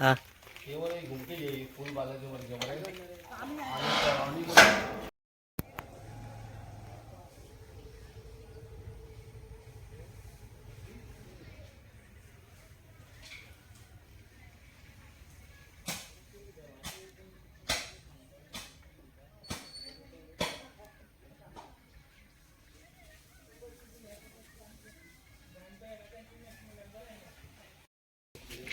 हाँ केवल घूम के फूल वाला जो बन गया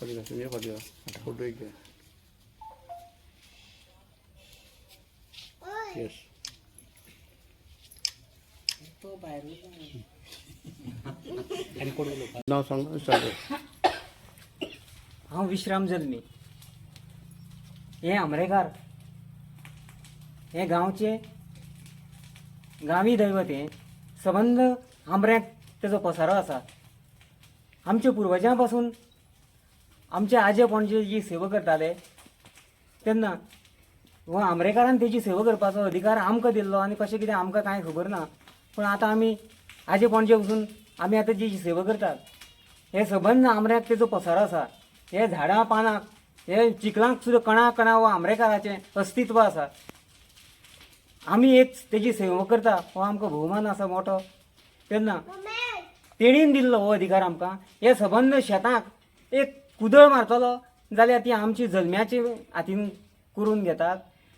पाठी जा तुम्ही पाठी हांव विश्राम जल्मी हे आमरेकार हे गांवचे गावी दैवत हे। सबंद आमऱ्याक तेजो पसारो आसा आमच्या पुर्वजां पासून आमचे आजे पणजे जी सेवा करताले तेन्ना हो आमरेकारान तेजी सेवा करपाचो अधिकार आमकां दिल्लो आनी कशें कितें आमकां कांय खबर ना. पूण आतां आमी आजे पणजे वचून आमी आतां जी सेवा करतात हे सबंद आमऱ्याक तेजो पसारो आसा हे झाडां पानां हे चिखलांक सुद्दां कणा कणा हो आमरेकाराचें अस्तित्व आसा आमी एक तेजी सेवा करता हो आमकां भोवमान आसा मोठो. तेन्ना तेणीन दिल्लो हो अधिकार आमकां. हे सबंद शेतांक एक कुदळ मारतलो जाल्यार ती आमची जल्म्याचे हातीन करून घेतात.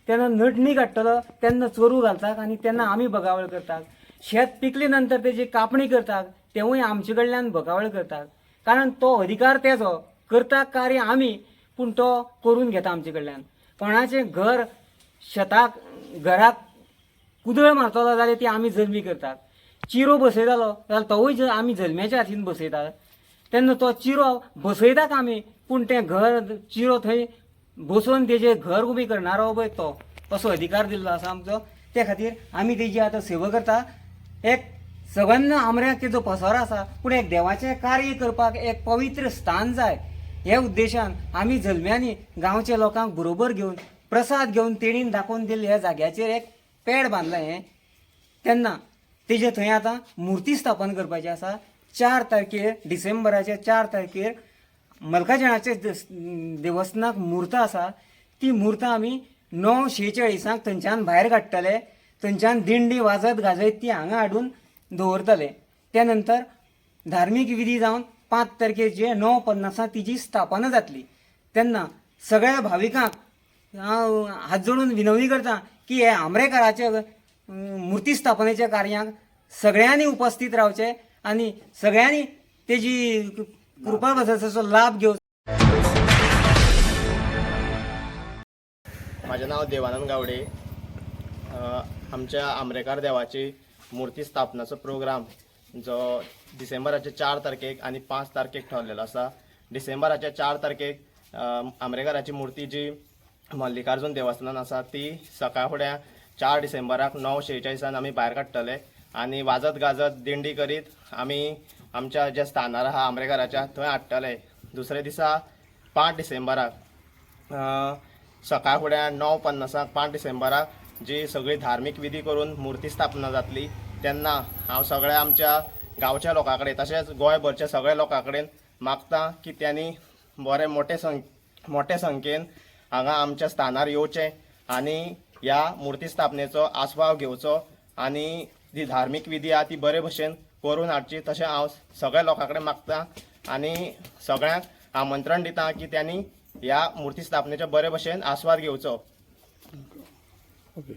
तेन्ना नडणी काडटलो तेन्ना चोरू घालतात आनी तेन्ना आमी बगावळ करतात. शेत पिकले नंतर तेजी कापणी करतात तेवूय आमचे कडल्यान बगावळ करतात. कारण तो अधिकार तेजो करता कार्य आमी पूण तो करून घेता आमचे कडल्यान. कोणाचें घर शेताक घराक कुदळ मारतलो जाल्यार ती आमी जल्मी करतात. चिरो बसयतालो जाल्यार तोवूय आमी जल्म्याच्या हातीन बसयतात. तेन्ना तो चिरो बसयतात आमी पूण तें घर चिरो थंय बसोवन तेजें घर उबी करणारो पळय तो. असो अधिकार दिल्लो आसा आमचो. ते खातीर आमी तेजी आतां सेवा करता. एक सगळ्यांना आमऱ्याक तेजो पसारो आसा पूण एक देवाचें कार्य करपाक एक पवित्र स्थान जाय. हे उद्देशान आमी जल्म्यांनी गांवच्या लोकांक बरोबर घेवन प्रसाद घेवन तेणीन दाखोवन दिल्ले ह्या जाग्याचेर एक पेड बांदलां हें. तेन्ना तेजे थंय आतां मुर्ती स्थापन करपाची आसा. चार तारखेर डिसेंबराच्या चार तारखेर मल्काजणाचे देवस्थानाक मूर्त आसा ती मूर्त आमी णव शेचाळीसांक थंयच्यान भायर काडटले. थंयच्यान दिंडी वाजत गाजयत ती हांगा हाडून दवरतले. त्या नंतर धार्मीक विधी जावन पांच तारखेचे णव पन्नासा तिची स्थापना जातली. तेन्ना सगळ्या भाविकांक हांव हात जोडून विनवणी करता की हे आमरेकाराचे मुर्ती स्थापनेच्या कार्यांक सगळ्यांनी उपस्थित रावचे. आनी सगळ्यांनी तेजी कृपा बसायचा लाभ घेऊ माझं नाव देवानंद गावडे. आमच्या आमरेकार देवाची मुर्ती स्थापनाचो प्रोग्राम जो डिसेंबराच्या चार तारखेक आणि पांच तारखेक ठरलेलो आसा डिसेंबराच्या चार तारखेक आमरेकाराची मुर्ती जी मल्लिकार्जून देवस्थानान आसा ती सकाळ फुडें चार डिसेंबराक णव शेचाळीसान आमी भायर काडटले आनी वाजत गाजत दिंडी करीत आमी आमच्या ज्या स्थानार आहा आमरेकाराच्या थंय हाडटले दुसरे दिसा पांच डिसेंबराक सकाळ फुडें णव पन्नासाक पांच डिसेंबराक जी सगळी धार्मीक विधी करून मुर्ती स्थापना जातली तेन्ना हांव सगळ्या आमच्या गांवच्या लोकां कडेन तशेंच गोंयभरच्या सगळ्या लोकां कडेन मागता की त्यांनी बरे मोठे सं मोठे संख्येन हांगा आमच्या स्थानार येवचें आनी ह्या मुर्ती स्थापनेचो आस्वाव घेवचो आनी जी धार्मीक विधी आहा ती बरे भशेन करून हाडची. तशें हांव सगळ्या लोकां कडेन मागता आनी सगळ्यांक आमंत्रण दिता की त्यांनी ह्या मुर्ती स्थापनेचे बरे भशेन आस्वाद घेवचो. ओके.